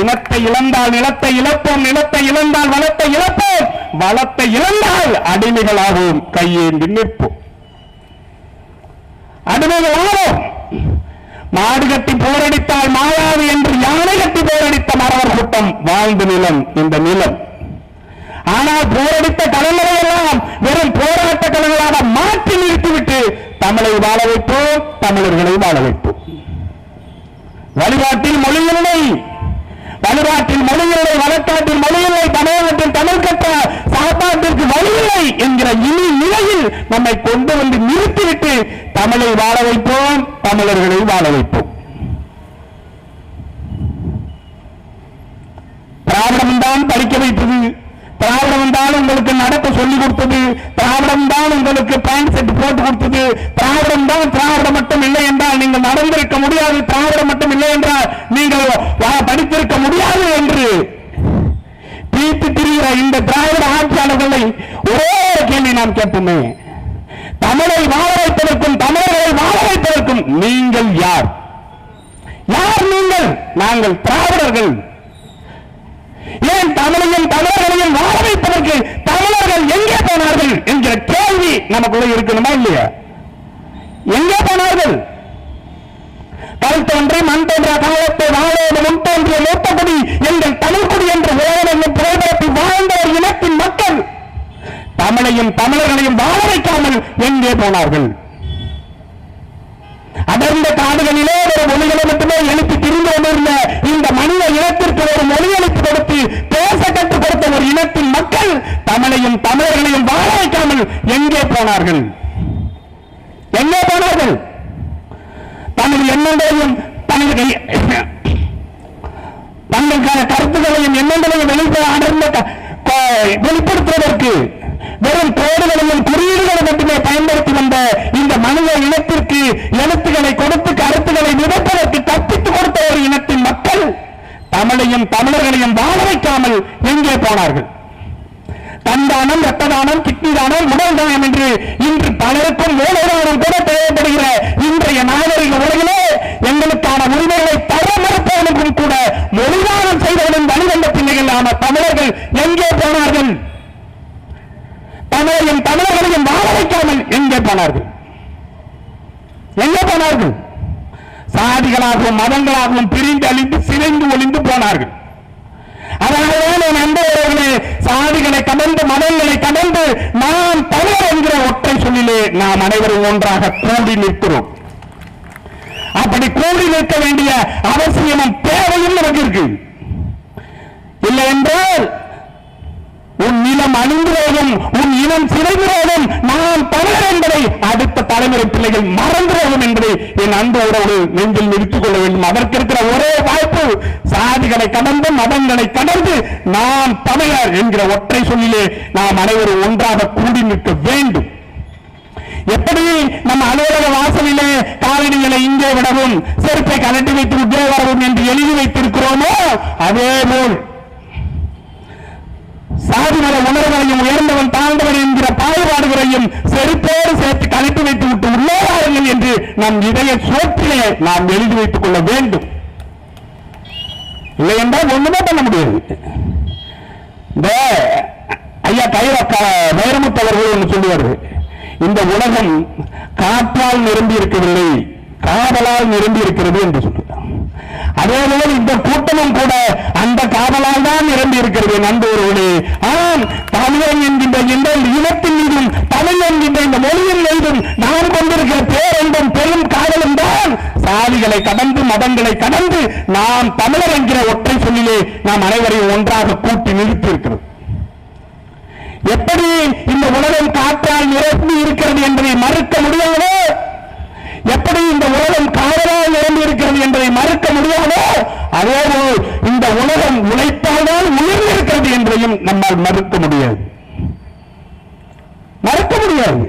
இனத்தை இழந்தால் நிலத்தை இழப்போம் நிலத்தை இழந்தால் வளத்தை இழப்போம். வளத்தை இழந்தால் அடிமைகளாகவும் கையேந்தி நிற்போம். அடிமைகள் மாடு கட்டி போரடித்தால் மாயாது என்று யானை கட்டி போரடித்த மரவர் கூட்டம் வாழ்ந்த நிலம் இந்த நிலம். ஆனால் போரடித்த கடல்களை எல்லாம் வெறும் போராட்ட கடல்களாக மாற்றி நிறுத்திவிட்டு தமிழை வாழ வைப்போம் தமிழர்களை வாழ வைப்போம். வழிபாட்டில் மொழி தமிழ்நாட்டில் வழிபாட்டில் மொழி இல்லை வழக்காட்டில் மொழி இல்லை தமிழகத்தில் தமிழ் கட்ட சாப்பாட்டிற்கு வழி இல்லை என்கிற இனி நிலையில் நம்மை கொண்டு வந்து நிறுத்திவிட்டு தமிழை வாழ வைப்போம் தமிழர்களை வாழ வைப்போம். திராவிடம் தான் படிக்க வைத்தது. திராவிடம் தான் உங்களுக்கு நடக்க சொல்லி கொடுத்தது. திராவிடம் தான் உங்களுக்கு பேண்ட் செட் போட்டு கொடுத்தது. திராவிடம் தான் திராவிடம் மட்டும் இல்லை என்றால் நீங்கள் நடந்திருக்க முடியாது. திராவிடம் மட்டும் இல்லை என்றால் நீங்கள் படித்திருக்க முடியாது என்று தீர்த்து திரிகிற இந்த மாணவர்களை ஒரே ஒரு கேள்வி நாம் கேட்போமே. தமிழை வாழ வைப்பதற்கும் தமிழர்களை வாழ வைப்பதற்கும் நீங்கள் யார்? யார் நீங்கள்? நாங்கள் திராவிடர்கள். ஏன் தமிழையும் தமிழர்களையும் வாழ வைப்பதற்கு தமிழர்கள் எங்கே போனார்கள் என்கிற கேள்வி நமக்குள்ள இருக்கணுமா இல்லையா? எங்கே போனார்கள்? கல் தோன்றி மண் தோன்றா காலத்தை வாழோடு முன் தோன்றிய மூத்தகுடி எங்கள் தமிழ்குடி என்று உலகம் புகழ்பெற்றி வாழ்ந்த ஒரு இனத்தின் மக்கள் தமிழையும் தமிழர்களையும் வாழ வைக்காமல் எங்கே போனார்கள்? அடர்ந்த காடுகளிலே ஒரு மொழிகளை மட்டுமே எழுப்பி திரிந்து கொண்டிருந்த இந்த மனித இனத்திற்கு ஒரு மொழி எழுத்து கொடுத்து பேச கற்றுக் கொடுத்த ஒரு இனத்தின் மக்கள் தமிழையும் தமிழர்களையும் வாழ வைக்காமல் எங்கே போனார்கள்? பயன்படுத்தி வந்த இந்த மனித இனத்திற்கு எழுத்துக்களை கொடுத்து கருத்துக்களை விதைப்பதற்கு கற்பித்துக் கொடுத்த ஒரு இனத்தின் மக்கள் தமிழையும் தமிழர்களையும் வாழ வைக்காமல் எங்கே போனார்கள்? தந்தானம் ரத்த தானம் கிட்னி தானம் உடல் தானம் என்று இன்று பலருக்கும் மூளை கூட தேவைப்படுகிற இன்றைய நாகரிக உலகிலே எங்களுக்கான உரிமைகளை தர மறுப்பவனுக்கும் கூட மொழிதானம் செய்தவனும் வழிவந்த பிள்ளைகளான தமிழர்கள் எங்கே போனார்கள் தமிழையும் தமிழர்களையும் வாழ வைக்காமல் எங்கே போனார்கள் எங்கே போனார்கள் சாதிகளாகவும் மதங்களாகவும் பிரிந்து அழிந்து சிதைந்து ஒளிந்து போனார்கள். அதனால்தான் என் சாதிகளை கடந்து மதங்களை கடந்து நாம் தமிழர் என்கிற ஒற்றை சொல்லிலே நாம் அனைவரும் ஒன்றாக கூடி நிற்கிறோம். அப்படி கூடி நிற்க வேண்டிய அவசியமும் தேவையும் நமக்கு இருக்கு. இல்லை என்றால் உன் நிலம் அழிந்துரோதும் உன் இனம் சிதைந்துரோதும் நாம் தமிழர் என்பதை அடுத்த தலைமுறை பிள்ளைகள் மறந்துரோதும் என்பதை என் அன்பு உறவு நெஞ்சில் நிறுத்திக் கொள்ள வேண்டும். அதற்கு இருக்கிற ஒரே வாய்ப்பு சாதிகளை கடந்து மதங்களை கடந்து நாம் தமிழர் என்கிற ஒற்றை சொல்லிலே நாம் அனைவரும் ஒன்றாக கூடி நிற்க வேண்டும். எப்படி நம்ம அலுவலக வாசலிலே காலணிகளை இங்கே விடவும் செருப்பை கலட்டி வைத்து உத்தியோகம் என்று எழுதி வைத்திருக்கிறோமோ அதே போல் அனைவரையும் செருப்போடு சேர்த்து கலட்டி வைத்து விட்டு உள்ளோவாருங்கள் என்று நம் இதய சோற்றிலே நாம் எழுதி வைத்துக் கொள்ள வேண்டும். இல்லை என்றால் ஒண்ணுமே பண்ண முடியாது. இந்த ஐயா கைரக்க வைரமுத்தவர்கள் ஒன்று சொல்லுவார்கள். இந்த உலகம் காற்றால் நிரம்பி இருக்கவில்லை காதலால் நிரம்பி இருக்கிறது என்று சொல்லுவார் அதேபோல இந்த கூட்டமும் கூட அந்த காவலால் தான் நிரம்பி இருக்கிறது நண்பர்களே ஆம் தமிழன் என்கின்ற இந்த இனத்தின் மீதும் தமிழ் என்கின்ற இந்த மொழியின் மீதும் நாம் கொண்டிருக்கிற பேரன்பும் பெரும் காதலும் தான். சாதிகளை கடந்து மதங்களை கடந்து நாம் தமிழர் என்கிற ஒற்றை சொல்லிலே நாம் அனைவரையும் ஒன்றாக கூட்டி நிறுத்தி இருக்கிறது எப்படி இந்த உலகம் காற்றால் நிரம்பி இருக்கிறது என்பதை மறுக்க முடியாதோ? எப்படி இந்த உலகம் காதலால் நிரம்பி இருக்கிறது என்பதை மறுக்க முடியாதோ அதேபோல் இந்த உலகம் உழைப்பால் தான் உயர்ந்திருக்கிறது என்பதையும் நம்மால் மறுக்க முடியாது. மறுக்க முடியாது.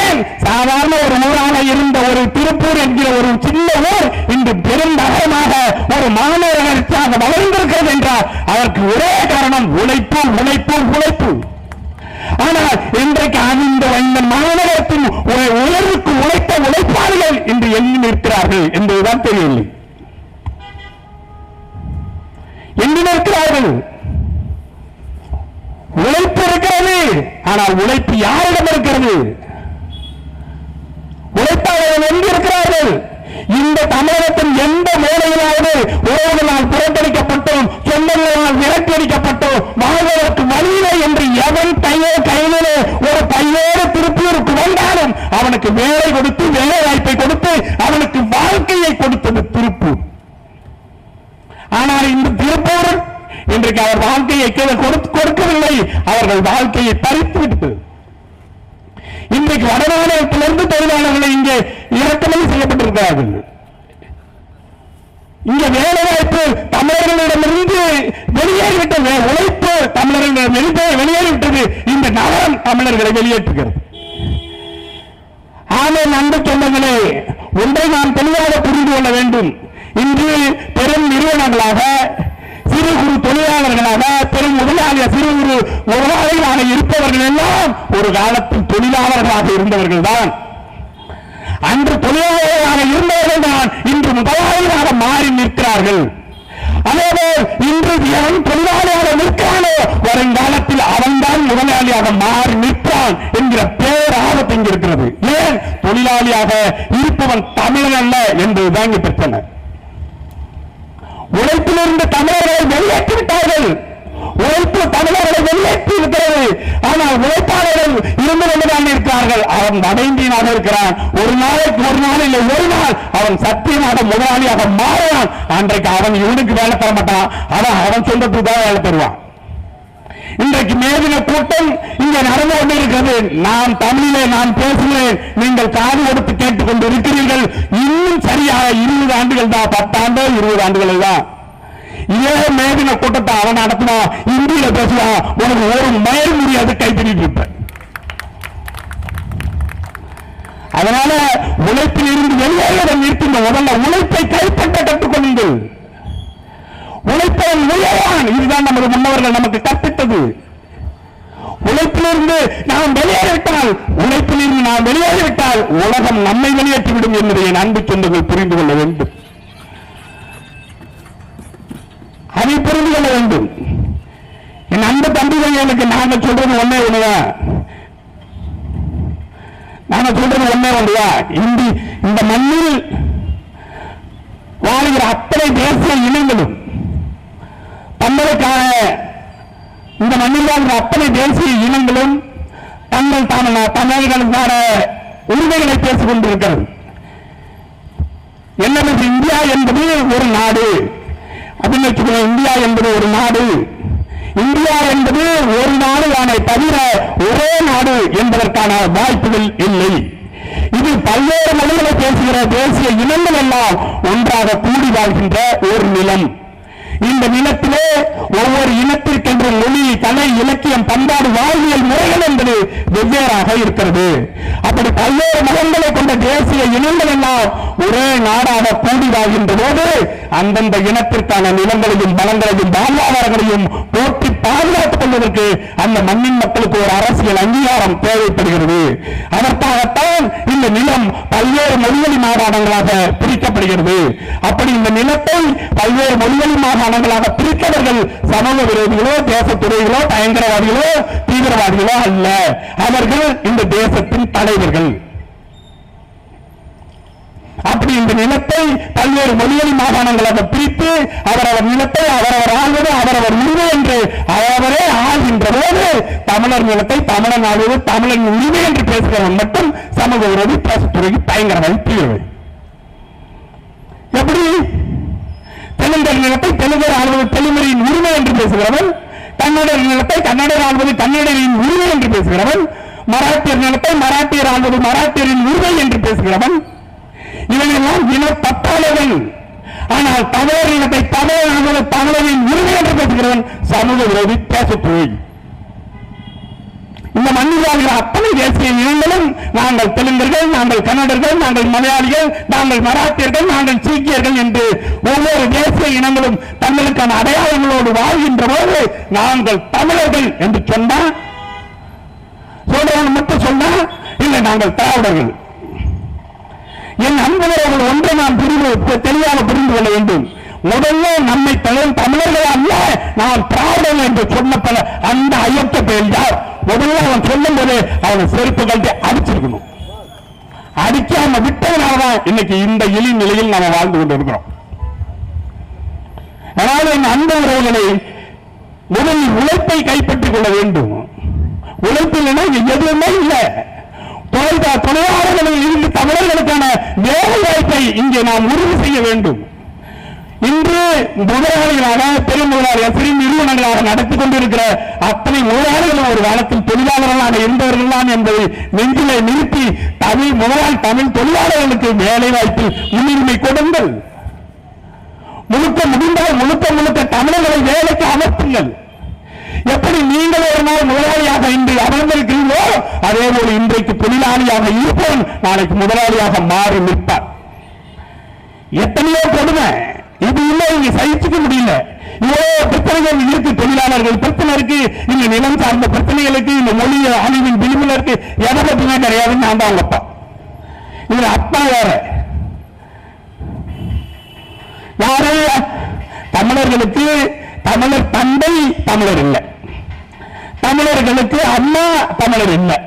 ஏன்? சாதாரண ஒரு ஊராக இருந்த ஒரு திருப்பூர் என்கிற ஒரு சின்ன ஊர் இன்று பெரும் நகரமாக ஒரு மாநகராட்சியாக வளர்ந்திருக்கிறது என்றால் அதற்கு ஒரே காரணம் உழைப்பு உழைப்பு உழைப்பு. ஆனால் இன்றைக்கு அந்த இந்த மாநகரத்தின் உ- உயர்வுக்கு உழைத்த உழைப்பாளிகள் இன்று எண்ணி நிற்கிறார்கள் என்பதுதான் தெரியவில்லை. எண்ணி நிற்கிறார்கள். உழைப்பு இருக்கிறது ஆனால் உழைப்பு யாரிடம் இருக்கிறது? உழைப்பாளர்கள் எங்கு இருக்கிறார்கள்? இந்த தமிழகத்தின் எந்த மூலையிலாவது உறவுகளால் புறக்கணிக்கப்பட்டோம் சொந்தங்களால் விரட்டியடிக்கப்பட்டோம் வாழ்வதற்கு வழியில்லை என்று எவன் அவனுக்கு வேலை கொடுத்து வேலை வாய்ப்பை கொடுத்து அவனுக்கு வாழ்க்கையை கொடுத்தது திருப்பூர் ஆனால் இந்த திருப்பூர் இன்றைக்கு அவர் வாழ்க்கையை கொடுக்கவில்லை. அவர்கள் வாழ்க்கையை பறித்து விட்டது இன்றைக்கு வடமாநிலத்திலிருந்து தொழிலாளர்களை இங்கே இறக்குமதி செய்யப்பட்டிருக்கிறார்கள். இங்க வேலை வாய்ப்பு தமிழர்களிடமிருந்து வெளியேறிவிட்டது. உழைப்பு தமிழர்களிடம் வெளியேறிவிட்டது. இந்த நகரம் தமிழர்களை வெளியேற்றுகிறது. ஆனால் அன்பு சொந்தங்களே ஒன்றை நாம் தெளிவாக புரிந்து கொள்ள வேண்டும். இன்று பெரும் நிறுவனங்களாக சிறு குறு தொழிலாளர்களாக பெரும் முதலாளிய சிறு குறு முதலாளிகளாக இருப்பவர்கள் எல்லாம் ஒரு காலத்தில் தொழிலாளர்களாக இருந்தவர்கள் தான் அன்று தொழிலாளர்களாக இருந்தவர்கள் தான் இன்று முதலாளிகளாக மாறி நிற்கிறார்கள். அதேபோல் இன்று எவன் தொழிலாளியாக நிற்கிறானோ வருங்காலத்தில் அவன்தான் முதலாளியாக மாறி நிற்பான் என்கிற பேராபத்து இங்கு இருக்கிறது ஏன்? தொழிலாளியாக இருப்பவன் தமிழன் அல்ல என்பதுதான் பிரச்சனை உழைப்பிலிருந்து தமிழர்களை வெளியேற்றி விட்டார்கள் உழைப்பு தமிழர்களை வெளியேற்றி இருக்கிறது ஆனால் உழைப்பாளர்கள் இருந்து கொண்டுதான் இருக்கிறார்கள் அவன் வடைந்தீனாக இருக்கிறான் ஒரு நாளைக்கு ஒரு நாள் இல்லை ஒரு நாள். அவன் சத்தியமாக முதலாளியாக மாறுவான். அன்றைக்கு அவன் இவனுக்கு வேலை தர மாட்டான். அவன் அவன் சொந்தத்துக்கு தான் வேலை தருவான். இன்றைக்கு மேதின கூட்டம் இங்கே நடந்து கொண்டிருக்கிறது. நான் தமிழிலே நான் பேசுகிறேன். நீங்கள் காது கொடுத்து கேட்டுக் கொண்டிருக்கிறீர்கள் இன்னும் சரியாக இருபது ஆண்டுகள் தான் பத்தாண்டோ இருபது ஆண்டுகள் தான். இதே மேதின கூட்டத்தை அவன் நடத்தினா இந்தியில பேசுவான் உனக்கு ஒரு மயல் முடியாது கைப்பிடிட்டு இருப்பேன் அதனால உழைப்பில் இருந்து வெளியேறதை நிறுத்துங்க முதல்ல உழைப்பை கைப்பற்ற கற்றுக்கொள்ளுங்கள் உழைப்பவன் உயர்வான். இதுதான் நமது முன்னவர்கள் நமக்கு கற்பித்தது. உழைப்பிலிருந்து நாம் வெளியேறிவிட்டால் உழைப்பிலிருந்து நாம் வெளியேறிவிட்டால் உலகம் நம்மை வெளியேற்றிவிடும் என்பதை என் அன்பு சொந்தங்கள் புரிந்து கொள்ள வேண்டும் அதை புரிந்து கொள்ள வேண்டும் என் அன்பு தம்பிகள் எனக்கு நாங்க சொல்றது ஒன்னே ஒண்ணுதான் நாங்க சொல்றது ஒன்னே இந்தி இந்த மண்ணில் வாழ்கிற அத்தனை தேசிய இனங்களும் தங்களுக்கான இந்த மண்ணில் வாழ்கிற அத்தனை தேசிய இனங்களும் தங்கள் தான தமிழர்களுக்கான உரிமைகளை பேசிக் கொண்டிருக்கிறது என்னது இந்தியா என்பது ஒரு நாடு? அப்படின்னு வச்சுக்கோங்க இந்தியா என்பது ஒரு நாடு. இந்தியா என்பது ஒரு நாடு தானே தவிர ஒரே நாடு என்பதற்கான வாய்ப்புகள் இல்லை. இது பல்வேறு மொழிகளை பேசுகிற தேசிய இனங்கள் எல்லாம் ஒன்றாக கூடி வாழ்கின்ற ஒரு நிலம். இந்த நிலத்திலே ஒவ்வொரு இனத்திற்கென்ற மொழி கலை இலக்கியம் பண்பாடு வாழ்வியல் முறைகள் என்பது வெவ்வேறாக இருக்கிறது. அப்படி பல்வேறு மதங்களை கொண்ட தேசிய இனங்கள் எல்லாம் ஒரே நாடாக கூடி வாழ்கின்ற போது அந்தந்த இனத்திற்கான நிலங்களையும் பலங்களையும் வாழ்வாதாரங்களையும் போட்டி பாதுகாத்துக் கொள்வதற்கு அந்த மண்ணின் மக்களுக்கு ஒரு அரசியல் அங்கீகாரம் தேவைப்படுகிறது. அதற்காகத்தான் இந்த நிலம் பல்வேறு மொழிவழி மாகாணங்களாக பிரிக்கப்படுகிறது. அப்படி இந்த நிலத்தை பல்வேறு மொழிவழி மாகாணங்களாக பிரித்தவர்கள் சமூக விரோதிகளோ தேச துறைகளோ பயங்கரவாதிகளோ தீவிரவாதிகளோ அல்ல. அவர்கள் இந்த தேசத்தின் தலைவர்கள். அப்படி இந்த நிலத்தை பல்வேறு மொழிகளின் மாகாணங்களாக பிரித்து அவரவர் நிலத்தை அவரவர் ஆள்வது அவரவர் உரிமை என்று அவரவரே ஆள்கின்ற போது தமிழர் நிலத்தை தமிழன் ஆள்வது தமிழன் உரிமை என்று பேசுகிறவன் மட்டும் சமூக விரோதி பேசத்துறைக்கு பயங்கரமாக தீர்வு எப்படி? தெலுங்கர் நிலத்தை தெலுங்கர் ஆள்வது தெலுங்கரின் உரிமை என்று பேசுகிறவன் கன்னடர் நிலத்தை கன்னடர் ஆள்வது கன்னடரின் உரிமை என்று பேசுகிறவன் மராட்டியர் நிலத்தை மராட்டியர் ஆள்வது மராட்டியரின் உரிமை என்று பேசுகிறவன் இவனெல்லாம் இன பட்டாளர்கள் ஆனால் தமிழர் இனத்தை தமிழர் ஆள்வது தமிழரின் உரிமை என்று பேசுகிறவன் சமூக விரோதி பேசத்துறை இந்த மண்ணில் வாழ்கிற அத்தனை தேசிய இனங்களும் நாங்கள் தெலுங்கர்கள் நாங்கள் கன்னடர்கள் நாங்கள் மலையாளிகள் நாங்கள் மராத்தியர்கள் நாங்கள் சீக்கியர்கள் என்று ஒவ்வொரு தேசிய இனங்களும் தங்களுக்கான அடையாளங்களோடு வாழ்கின்ற போது நாங்கள் தமிழர்கள் என்று சொன்னா சொல்றவன் மட்டும் சொன்னா இல்லை நாங்கள் திராவிடர்கள். என் அன்புறவர்கள் ஒன்றை நாம் புரிந்து தெளிவாக புரிந்து கொள்ள வேண்டும். முதல்ல நம்மை தமிழ் தமிழர்கள் அல்ல நான் திராவிடன் என்று சொன்ன பல அந்த ஐயத்தை பெயர் முதல்ல அவன் சொல்லும் போது அவனை செருப்பு கட்டி அடிச்சிருக்கணும். அடிக்காம விட்டதுனாலதான் இன்னைக்கு இந்த இழி நிலையில் நாம வாழ்ந்து கொண்டிருக்கிறோம். அதனால என் அன்பு உறவுகளை முதலில் உழைப்பை கைப்பற்றிக் கொள்ள வேண்டும் உழைப்பில் இங்க எதுவுமே இல்லை தொழில்தா தொழிலாளர்களில் இருந்து தமிழர்களுக்கான வேலை என்பதை நாம் உறுதி செய்ய வேண்டும். இன்று முதலாளிகளாக பெரும் முதலாளி சிறு நிறுவனங்களாக நடத்தி கொண்டிருக்கிற அத்தனை முதலாளிகளும் ஒரு காலத்தில் தொழிலாளர்களாக இருந்தவர்கள் தான் என்பதை நெஞ்சிலை நிறுத்தி தமிழ் முதலாளி தமிழ் தொழிலாளர்களுக்கு வேலை வாய்ப்பில் முன்னுரிமை கொடுங்கள். முழுக்க முடிந்தால் முழுக்க முழுக்க தமிழர்களை வேலைக்கு அமர்த்துங்கள். எப்படி நீங்கள் ஒரு நாள் முதலாளியாக இன்று அமர்ந்திருக்கிறீர்களோ அதே போல இன்றைக்கு தொழிலாளியாக இருப்பவன் நாளைக்கு முதலாளியாக மாறி நிற்பார் எத்தனையோ கொடுமை. இது இல்லை இங்க சகிச்சுக்க முடியல. இவ்வளவு பிரச்சனைகள் இருக்கு தொழிலாளர்கள் பிரச்சனை இருக்கு இந்த நிலம் சார்ந்த பிரச்சனைகளுக்கு இந்த மொழி அழிவின் விளிம்புல இருக்கு. எதை பத்தியுமே கிடையாதுன்னு நான் தான் அப்பா. இதுல அப்பா வேற. யாரு? தமிழர்களுக்கு தமிழர் தந்தை தமிழர் இல்லை. தமிழர்களுக்கு அம்மா தமிழர் இல்லை.